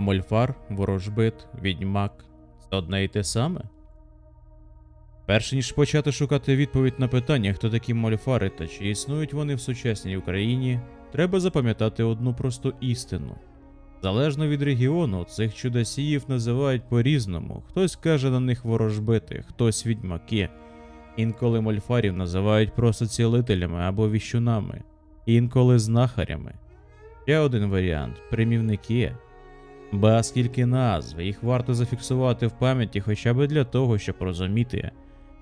Мольфар, ворожбит, відьмак це одне і те саме? Перш ніж почати шукати відповідь на питання, хто такі мольфари та чи існують вони в сучасній Україні, треба запам'ятати одну просту істину. Залежно від регіону, цих чудосіїв називають по-різному. Хтось каже на них ворожбити, хтось відьмаки. Інколи мольфарів називають просто цілителями або віщунами, інколи знахарями. Ще один варіант примівники. Ба скільки назв, їх варто зафіксувати в пам'яті хоча б для того, щоб розуміти,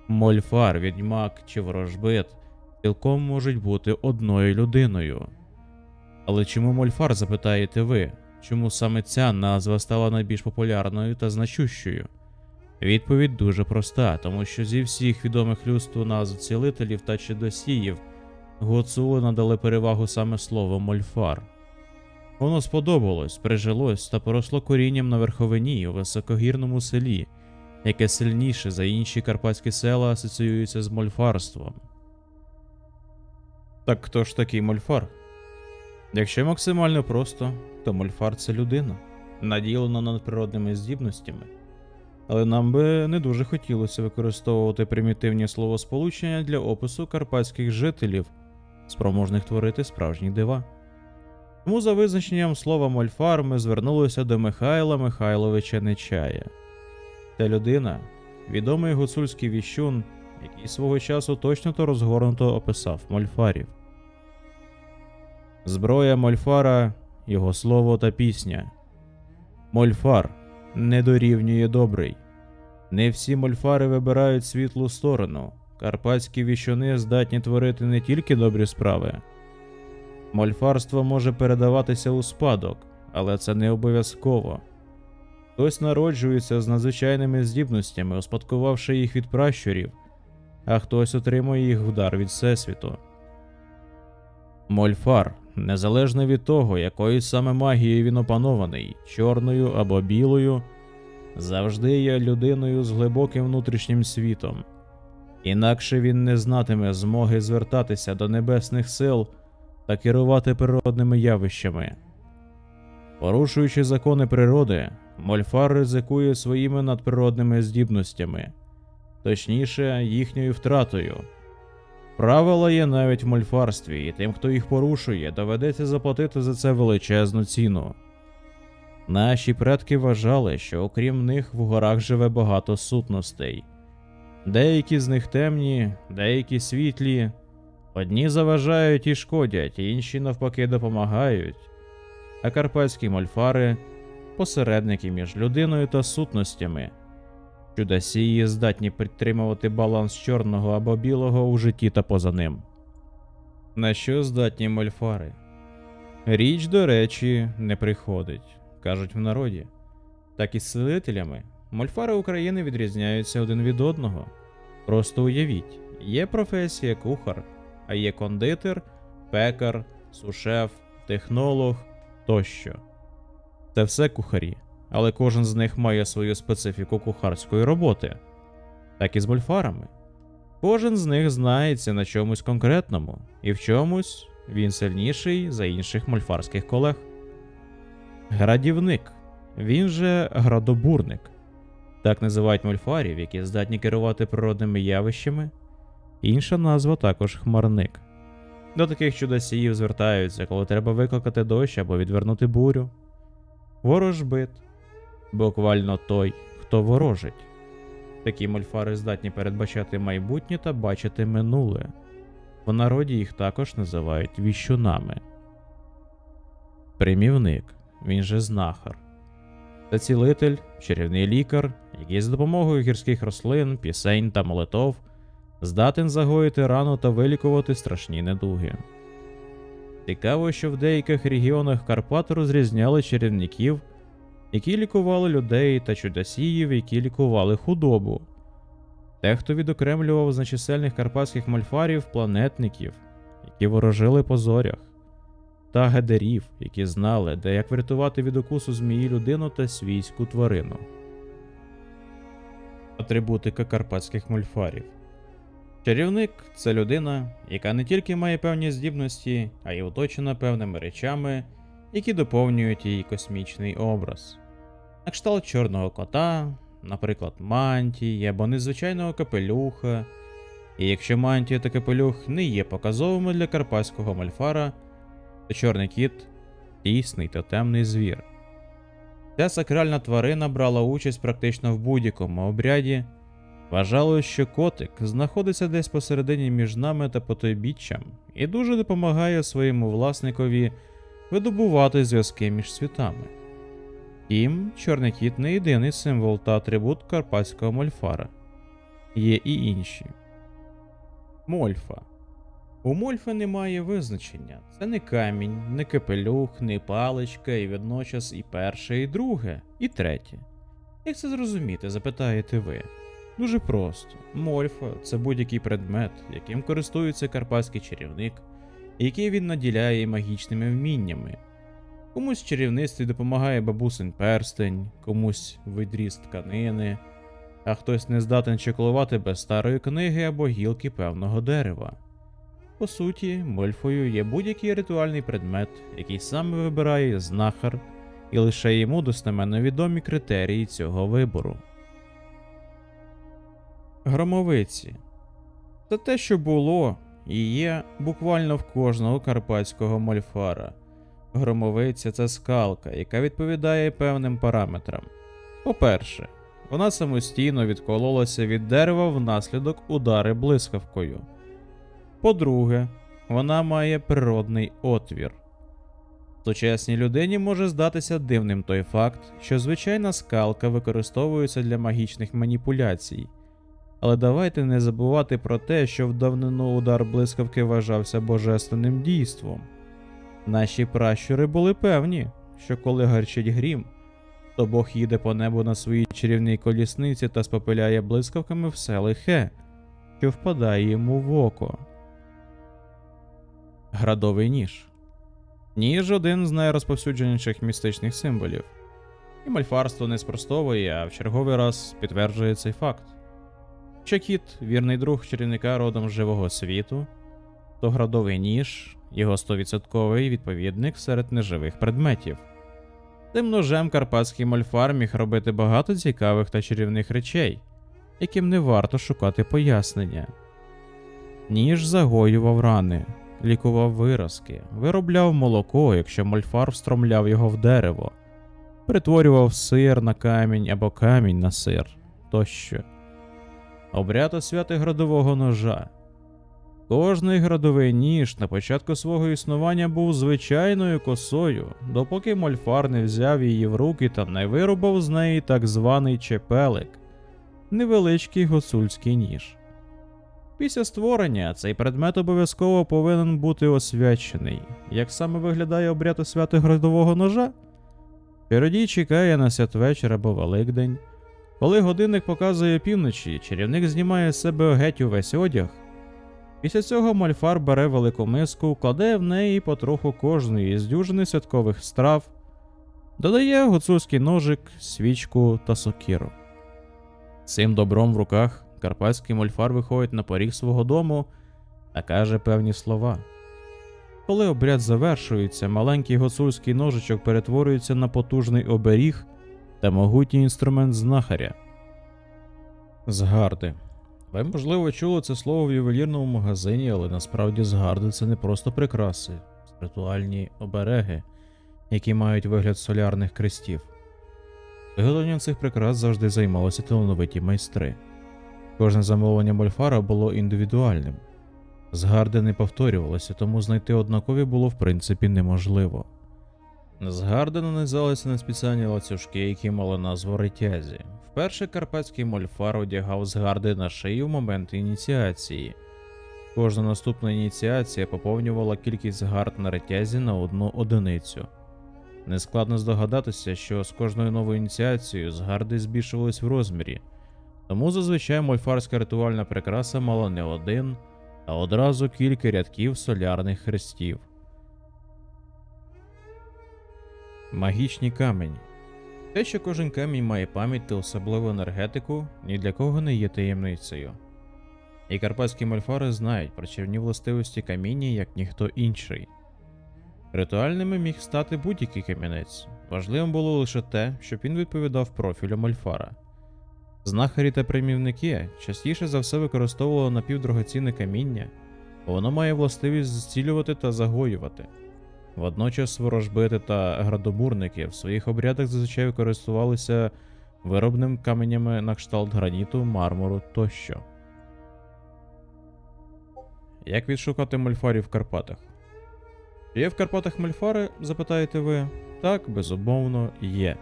мольфар, відьмак чи ворожбит цілком можуть бути одною людиною. Але чому мольфар, запитаєте ви? Чому саме ця назва стала найбільш популярною та значущою? Відповідь дуже проста, тому що зі всіх відомих людству назв цілителів та чудосіїв Гуцули надали перевагу саме слову мольфар. Воно сподобалось, прижилось та поросло корінням на верховині у високогірному селі, яке сильніше за інші карпатські села асоціюється з мольфарством. Так хто ж такий мольфар? Якщо максимально просто, то мольфар це людина, наділена надприродними здібностями. Але нам би не дуже хотілося використовувати примітивні словосполучення для опису карпатських жителів, спроможних творити справжні дива. Тому за визначенням слова мольфар ми звернулися до Михайла Михайловича Нечая. Ця людина відомий гуцульський віщун, який свого часу точно та розгорнуто описав мольфарів. Зброя мольфара, його слово та пісня. Мольфар не дорівнює добрий. Не всі мольфари вибирають світлу сторону. Карпатські віщуни здатні творити не тільки добрі справи. Мольфарство може передаватися у спадок, але це не обов'язково. Хтось народжується з надзвичайними здібностями, успадкувавши їх від пращурів, а хтось отримує їх в дар від Всесвіту. Мольфар, незалежно від того, якою саме магією він опанований, чорною або білою, завжди є людиною з глибоким внутрішнім світом. Інакше він не знатиме змоги звертатися до небесних сил та керувати природними явищами. Порушуючи закони природи, Мольфар ризикує своїми надприродними здібностями, точніше, їхньою втратою. Правила є навіть в мольфарстві, і тим, хто їх порушує, доведеться заплатити за це величезну ціну. Наші предки вважали, що окрім них в горах живе багато сутностей. Деякі з них темні, деякі світлі, одні заважають і шкодять, інші навпаки допомагають. А карпатські мольфари посередники між людиною та сутностями. Чудосії здатні підтримувати баланс чорного або білого у житті та поза ним. На що здатні мольфари? Річ, до речі, не приходить, кажуть в народі. Так і з селителями. Мольфари України відрізняються один від одного. Просто уявіть, є професія кухар, а є кондитер, пекар, сушеф, технолог тощо. Це все кухарі, але кожен з них має свою специфіку кухарської роботи, так і з мольфарами. Кожен з них знається на чомусь конкретному, і в чомусь він сильніший за інших мольфарських колег. Градівник, він же градобурник. Так називають мольфарів, які здатні керувати природними явищами. Інша назва також хмарник. До таких чудосіїв звертаються, коли треба викликати дощ або відвернути бурю. Ворожбит буквально той, хто ворожить. Такі мольфари здатні передбачати майбутнє та бачити минуле. В народі їх також називають віщунами. Примівник, він же знахар. Це цілитель, чарівний лікар, який з допомогою гірських рослин, пісень та молитов здатен загоїти рану та вилікувати страшні недуги. Цікаво, що в деяких регіонах Карпат розрізняли чарівників, які лікували людей та чудосіїв, які лікували худобу. Дехто відокремлював з нечисельних карпатських мольфарів планетників, які ворожили по зорях, та гедерів, які знали, де як врятувати від укусу змії людину та свійську тварину. Атрибутика карпатських мольфарів. Чарівник це людина, яка не тільки має певні здібності, а й оточена певними речами, які доповнюють її космічний образ. на кшталт чорного кота, наприклад, мантії або незвичайного капелюха. І якщо мантія та капелюх не є показовими для карпатського мальфара, то чорний кіт дійсний тотемний звір. Ця сакральна тварина брала участь практично в будь-якому обряді. Вважалось, що котик знаходиться десь посередині між нами та потойбіччям і дуже допомагає своєму власникові видобувати зв'язки між світами. Втім, чорний кіт не єдиний символ та атрибут карпатського мольфара. Є і інші. Мольфа. У мольфи немає визначення. Це не камінь, не капелюх, не паличка, і водночас і перше, і друге, і третє. Як це зрозуміти, запитаєте ви? Дуже просто. Мольфа це будь-який предмет, яким користується карпатський чарівник, який він наділяє магічними вміннями. Комусь в чарівництві допомагає бабусин перстень, комусь відріз тканини, а хтось не здатен чеклувати без старої книги або гілки певного дерева. По суті, мольфою є будь-який ритуальний предмет, який саме вибирає знахар, і лише йому достеменно відомі критерії цього вибору. Громовиці це те, що було і є буквально в кожного карпатського мольфара. Громовиця це скалка, яка відповідає певним параметрам. По-перше, вона самостійно відкололася від дерева внаслідок удари блискавкою. По-друге, вона має природний отвір. Сучасній людині може здатися дивним той факт, що звичайна скалка використовується для магічних маніпуляцій. Але давайте не забувати про те, що в давнину удар блискавки вважався божественним дійством. Наші пращури були певні, що коли гарчить грім, то Бог їде по небу на своїй чарівній колісниці та спопиляє блискавками все лихе, що впадає йому в око. Градовий ніж. Ніж один з найрозповсюдженіших містичних символів. І мальфарство не спростовує, а в черговий раз підтверджує цей факт. Що кіт, вірний друг чарівника родом з живого світу, то градовий ніж, його 100% відповідник серед неживих предметів. Тим ножем карпатський мольфар міг робити багато цікавих та чарівних речей, яким не варто шукати пояснення. Ніж загоював рани, лікував виразки, виробляв молоко, якщо мольфар встромляв його в дерево, перетворював сир на камінь або камінь на сир тощо. Обряд освяти градового ножа. Кожний градовий ніж на початку свого існування був звичайною косою, допоки мольфар не взяв її в руки та не вирубав з неї так званий чепелик невеличкий гуцульський ніж. Після створення цей предмет обов'язково повинен бути освячений. Як саме виглядає обряд освяти градового ножа? Чародій чекає на святвечір або Великдень. Коли годинник показує півночі, чарівник знімає з себе геть увесь одяг. Після цього мальфар бере велику миску, кладе в неї потроху кожної з дюжини святкових страв, додає гуцульський ножик, свічку та сокиру. Цим добром в руках карпатський мольфар виходить на поріг свого дому та каже певні слова. Коли обряд завершується, маленький гуцульський ножичок перетворюється на потужний оберіг та могутній інструмент знахаря. Згарди. Ви, можливо, чули це слово в ювелірному магазині, але насправді згарди це не просто прикраси, ритуальні обереги, які мають вигляд солярних крестів. Виготовленням цих прикрас завжди займалися талановиті майстри. Кожне замовлення мольфара було індивідуальним. Згарди не повторювалися, тому знайти однакові було в принципі неможливо. Згарди нанизалися на спеціальні лацюжки, які мали назву ретязі. Вперше карпатський мольфар одягав згарди на шию в момент ініціації. Кожна наступна ініціація поповнювала кількість згард на ретязі на одну одиницю. Нескладно здогадатися, що з кожною новою ініціацією згарди збільшувались в розмірі, тому зазвичай мольфарська ритуальна прикраса мала не один, а одразу кілька рядків солярних хрестів. Магічні камені. Те, що кожен камінь має пам'ять та особливу енергетику, ні для кого не є таємницею. І карпатські мольфари знають про чарівні властивості каміння як ніхто інший. Ритуальними міг стати будь-який камінець. Важливим було лише те, щоб він відповідав профілю мольфара. Знахарі та примівники частіше за все використовували напівдрогоцінне каміння, бо воно має властивість зцілювати та загоювати. Водночас ворожбити та градобурники в своїх обрядах зазвичай використовувалися виробним каменями на кшталт граніту, мармуру тощо. Як відшукати мольфарів в Карпатах? Є в Карпатах мольфари, запитаєте ви? Так, безумовно, є.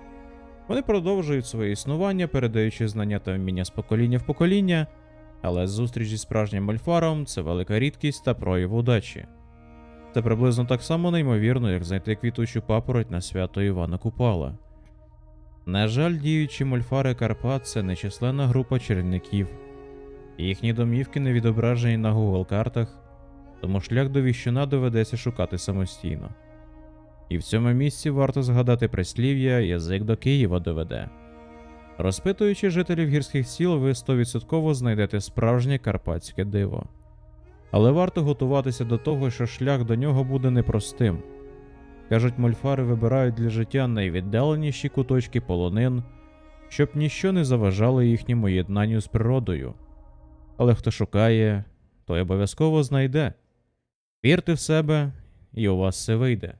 Вони продовжують своє існування, передаючи знання та вміння з покоління в покоління, але зустріч зі справжнім мольфаром це велика рідкість та прояв удачі. Це приблизно так само неймовірно, як знайти квітучу папороть на свято Івана Купала. На жаль, діючі мольфари Карпат це нечисленна група чарівників. Їхні домівки не відображені на Google картах, тому шлях до віщуна доведеться шукати самостійно. І в цьому місці варто згадати прислів'я язик до Києва доведе. Розпитуючи жителів гірських сіл, ви 100% знайдете справжнє карпатське диво. Але варто готуватися до того, що шлях до нього буде непростим. Кажуть, мольфари вибирають для життя найвіддаленіші куточки полонин, щоб ніщо не заважало їхньому єднанню з природою. Але хто шукає, той обов'язково знайде. Вірте в себе, і у вас все вийде.